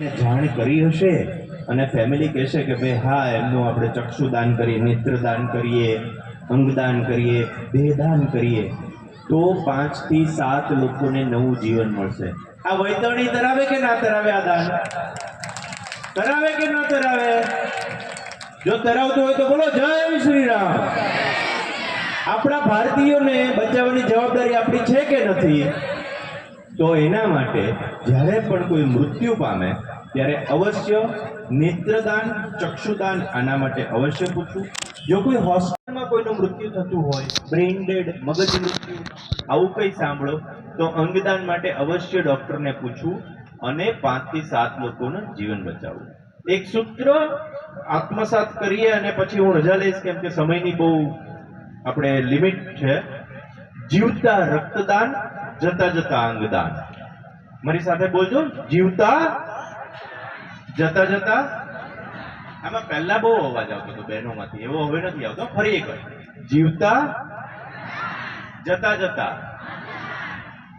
જાણ કરી હશે અને ફેમિલી કહેશે કે ભાઈ, હા, એમનું આપણે ચક્ષુદાન કરીએ, નેત્રદાન કરીએ, અંગદાન કરીએ, દેહદાન કરીએ. તો પાંચથી સાત લોકોને નવું જીવન મળશે. આ વૈતરણી ધરાવે કે ના ધરાવે આ દાન? ધરાવે કે ના ધરાવે? જો ધરાવતો હોય તો બોલો, જય શ્રી રામ આપણા ભારતીયોને બચાવવાની જવાબદારી આપણી છે કે નથી? તો એના માટે જ્યારે પણ કોઈ મૃત્યુ પામે, ત્યારે અવશ્ય નેત્રદાન, ચક્ષુદાન આના માટે અવશ્ય પૂછવું. જો કોઈ હોસ્પિટલમાં કોઈનું મૃત્યુ થતું હોય, બ્રેઇન ડેડ મગજ મૃત્યુ, આવું કંઈ સાંભળો, તો અંગદાન માટે અવશ્ય ડૉક્ટરને પૂછવું અને પાંચથી સાત લોકોનું જીવન બચાવવું. એક સૂત્ર આત્મસાત કરીએ અને પછી હું રજા લઈશ, કેમ કે સમયની બહુ આપણે લિમિટ છે. જીવતા રક્તદાન જતા જતા અંગદાન. મારી સાથે બોલજો, જીવતા જતા જતા. આમાં પહેલા બહુ અવાજ આવતો હતો બહેનોમાંથી, એવો હવે નથી આવતો, ફરી એક જીવતા જતા જતા.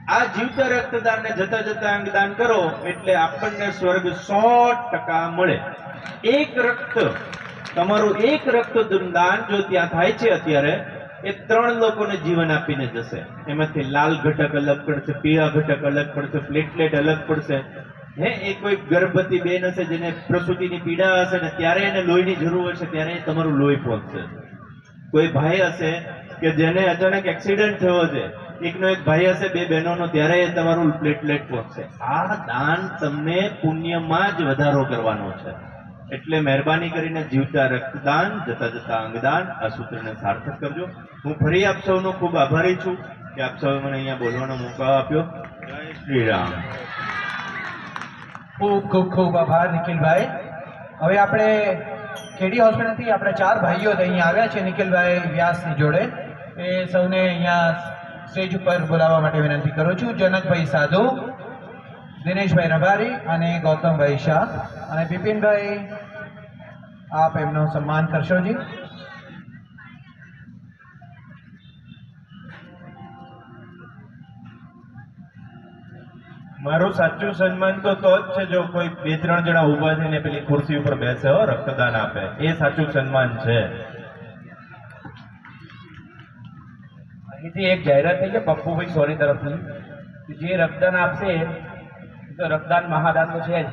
આ જીવતા રક્તદાન ને જતા જતા અંગદાન કરો એટલે આપણને સ્વર્ગ સો ટકા મળે. એક રક્ત, તમારું એક રક્ત દાન જો ત્યાં થાય છે અત્યારે એ ત્રણ લોકોને જીવન આપીને જશે. એમાંથી લાલ ઘટક અલગ પડશે, પીળા ઘટક અલગ પડશે પ્લેટલેટ અલગ પડશે. હે, એ કોઈ ગર્ભવતી બેન હશે જેને પ્રસૂતિની પીડા હશે ને ત્યારે એને લોહીની જરૂર હશે ત્યારે તમારું લોહી પહોંચશે. કોઈ ભાઈ હશે કે જેને અચાનક એક્સિડન્ટ થયો છે, એકનો એક ભાઈ હશે, બે બહેનોનો, ત્યારે એ તમારું પ્લેટલેટ પહોંચશે. આ દાન તમને પુણ્યમાં જ વધારો કરવાનો છે. એટલે મહેરબાની કરીને જીવતા રક્તદાન જતા જતા અંગદાન, આ સૂત્રને સાર્થક કરજો. હું ફરી આપ સૌનો ખૂબ આભારી છું કે આપ સૌએ મને અહીંયા બોલવાનો મોકો આપ્યો. જય રામ. ખૂબ ખૂબ ખૂબ આભાર નિખિલભાઈ. હવે આપણે કેડી હોસ્પિટલથી આપણે ચાર ભાઈઓ અહીંયા આવ્યા છે, નિખિલભાઈ વ્યાસની જોડે. એ સૌને અહીંયા સ્ટેજ ઉપર બોલાવવા માટે વિનંતી કરું છું. જનકભાઈ સાધુ દિનેશભાઈ રબારી અને ગૌતમભાઈ શાહ. અને બિપિનભાઈ, આપ એમનું સન્માન કરશો જી. મારું સાચું સન્માન તો તો જ છે, જો કોઈ બે ત્રણ જણા ઊભા થઈને પેલી ખુરશી ઉપર બેસે, હો, રક્તદાન આપે. એ સાચું સન્માન છે. અહીંથી એક જાહેરાત થઈ છે પપ્પુભાઈ સોની તરફથી. જે રક્તદાન આપશે રક્તદાન મહાદાન તો છે જ.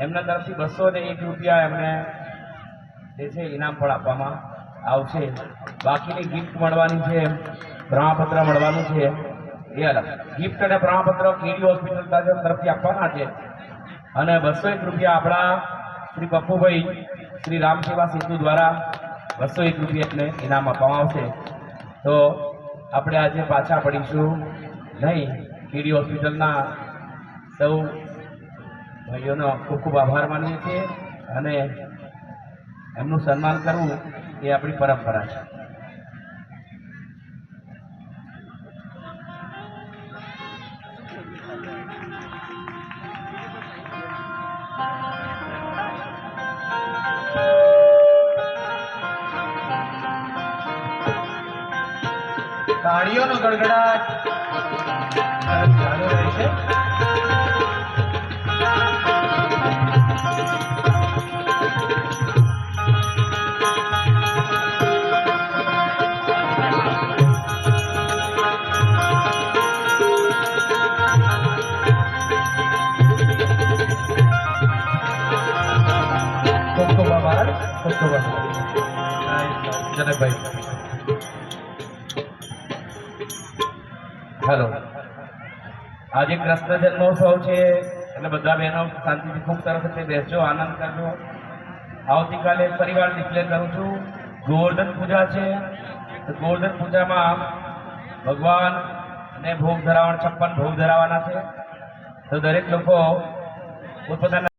એમના તરફથી બસો ને એક રૂપિયા એમને જે છે ઇનામ પણ આપવામાં આવશે. બાકીની ગિફ્ટ મળવાની છે, પ્રમાણપત્ર મળવાનું છે. એ અલગ. ગિફ્ટ અને પ્રમાણપત્ર કેડી હોસ્પિટલ તરફથી આપવાના છે. અને બસો એક રૂપિયા આપણા શ્રી પપ્પુભાઈ, શ્રી રામ સેવા સેતુ દ્વારા બસો એક રૂપિયા એટલે ઇનામ આપવામાં આવશે. તો આપણે આજે પાછા પડીશું નહીં. કેડી હોસ્પિટલના સૌ ભાઈઓનો ખૂબ ખૂબ આભાર માનીએ છીએ અને એમનું સન્માન કરવું એ આપણી પરંપરા છે. તાળીઓનો ગડગડાટ. જનકભાઈ. હેલો આજે કૃષ્ણ જન્મોત્સવ છે એટલે બધા બહેનો શાંતિથી ખૂબ સરસ રીતે બેસજો, આનંદ કરજો. આવતીકાલે પરિવાર ડિક્લેર કરું છું, ગોવર્ધન પૂજા છે. ગોવર્ધન પૂજામાં ભગવાન ને ભોગ ધરાવવાના છપ્પન ભોગ ધરાવવાના છે. તો દરેક લોકો પોતપોતાના